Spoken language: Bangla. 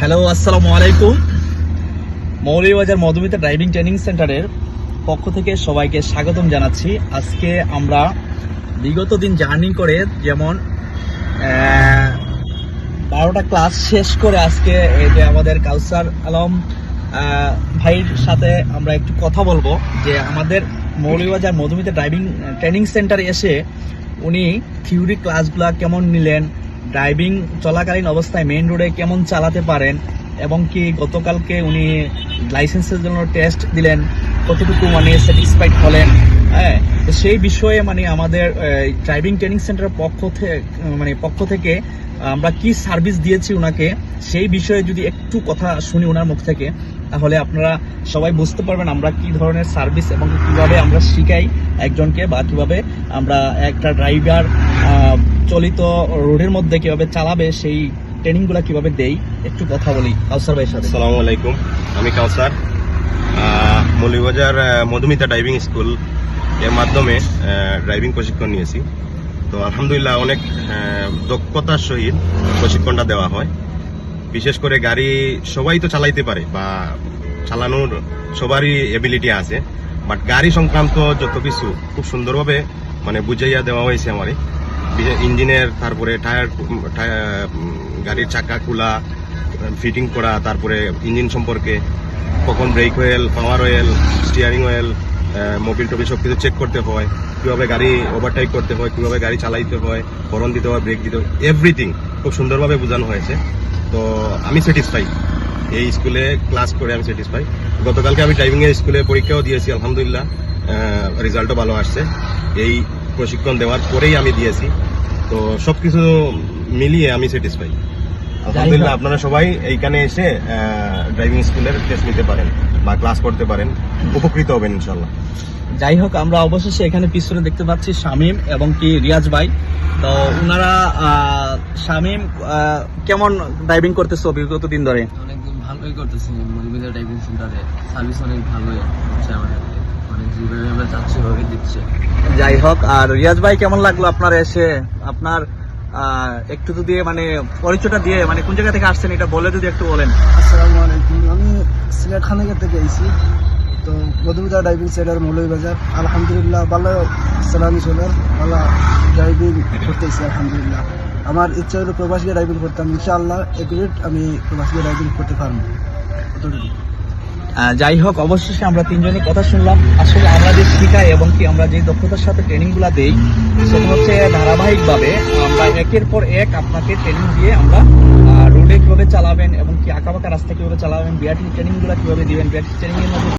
হ্যালো আসসালামু আলাইকুম মৌলভীবাজার মধুমিতা ড্রাইভিং ট্রেনিং সেন্টারের পক্ষ থেকে সবাইকে স্বাগতম জানাচ্ছি। আজকে আমরা বিগত দিন জার্নি করে যেমন বারোটা ক্লাস শেষ করে আজকে এই যে আমাদের কাউসার আলম ভাইয়ের সাথে আমরা একটু কথা বলব যে আমাদের মৌলভীবাজার মধুমিতা ড্রাইভিং ট্রেনিং সেন্টারে এসে উনি থিওরি ক্লাসগুলো কেমন নিলেন ড্রাইভিং চলাকালীন অবস্থায় মেইন রোডে কেমন চালাতে পারেন এবং কি গতকালকে উনি লাইসেন্সের জন্য টেস্ট দিলেন, কতটুকু মানে স্যাটিসফাইড হলেন? হ্যাঁ সেই বিষয়ে মানে আমাদের ড্রাইভিং ট্রেনিং সেন্টারের পক্ষ থেকে মানে পক্ষ থেকে আমরা কি সার্ভিস দিয়েছি ওনাকে সেই বিষয়ে যদি একটু কথা শুনি ওনার মুখ থেকে। তাহলে আপনারা সবাই বুঝতে পারবেন আমরা কি ধরনের সার্ভিস এবং কীভাবে আমরা শিখাই একজনকে বা কীভাবে আমরা একটা ড্রাইভার চলিত রোডের মধ্যে কীভাবে চালাবে সেই ট্রেনিংগুলো কীভাবে দেই একটু কথা বলি। কাউসার ভাইয়ের সাথে। আসসালামু আলাইকুম আমি কাউসার। আহ, মৌলভীবাজার মধুমিতা ড্রাইভিং স্কুলের মাধ্যমে ড্রাইভিং প্রশিক্ষণ নিয়েছি। তো আলহামদুলিল্লাহ অনেক দক্ষতার সহিত প্রশিক্ষণটা দেওয়া হয়। বিশেষ করে গাড়ি সবাই তো চালাইতে পারে বা চালানোর সবারই এবিলিটি আছে। বাট গাড়ি সংক্রান্ত যত কিছু খুব সুন্দরভাবে মানে বুঝাইয়া দেওয়া হয়েছে আমারে। ইঞ্জিনের তারপরে টায়ার গাড়ির চাকা খোলা ফিটিং করা, তারপরে ইঞ্জিন সম্পর্কে কখন brake oil power oil steering oil Mobil টোবিল সব কিছু চেক করতে হয়। কীভাবে গাড়ি ওভারটেক করতে হয়, কীভাবে গাড়ি চালাইতে হয় হরন দিতে হয় ব্রেক দিতে হয় এভরিথিং খুব সুন্দরভাবে বোঝানো হয়েছে। তো আমি স্যাটিসফাই এই স্কুলে ক্লাস করে আমি স্যাটিসফাই গতকালকে আমি ড্রাইভিং এর স্কুলে পরীক্ষাও দিয়েছি, আলহামদুলিল্লাহ। রেজাল্টও ভালো আসছে। এই প্রশিক্ষণ দেওয়ার পরেই আমি দিয়েছি। তো সব কিছু মিলিয়ে আমি স্যাটিসফাই আলহামদুলিল্লাহ, আপনারা সবাই এইখানে এসে ড্রাইভিং স্কুলের টেস্ট নিতে পারেন বা ক্লাস করতে পারেন। উপকৃত হবেন ইনশাল্লাহ যাই হোক, আমরা অবশেষে এখানে পিছনে দেখতে পাচ্ছি শামীম এবং কি রিয়াজ ভাই। তো ওনারা শামীম কেমন ড্রাইভিং করতেছে বিগত দিন ধরে? অনেকদিন ভালোই করতেছি। ড্রাইভিং সেন্টারে সার্ভিস অনেক ভালোই হচ্ছে আমাদের মানে যাই হোক আর রিয়াজ ভাই কেমন লাগল আপনার এসে? আপনার একটু তো দিয়ে মানে পরিচয়টা দিয়ে মানে কোন জায়গা থেকে আসছেন এটা বলে যদি একটু বলেন। আসসালামু আলাইকুম। আমি সিলেট খানাগের থেকে আইছি তো মধুমিতা ড্রাইভিং সেন্টার মৌলভীবাজার আলহামদুলিল্লাহ ভালো চালানি চলে। ভালো ড্রাইভিং করতেছি আলহামদুলিল্লাহ। আমার ইচ্ছা হলো প্রবাসী ড্রাইভিং করতাম ইনশাআল্লাহ একুরেট আমি প্রবাসী ড্রাইভিং করতে পারব। যাই হোক, অবশেষে আমরা তিনজনের কথা শুনলাম। আসলে আমরা যে শিখাই এবং কি আমরা যে দক্ষতার সাথে ট্রেনিংগুলা দেই, সেটা হচ্ছে ধারাবাহিকভাবে আমরা একের পর এক আপনাকে ট্রেনিং দিয়ে আমরা রোডে কীভাবে চালাবেন এবং কি আঁকা বাঁকা রাস্তা কীভাবে চালাবেন বিআরটি ট্রেনিংগুলা কীভাবে দিবেন বিআরটি ট্রেনিং এর মধ্যে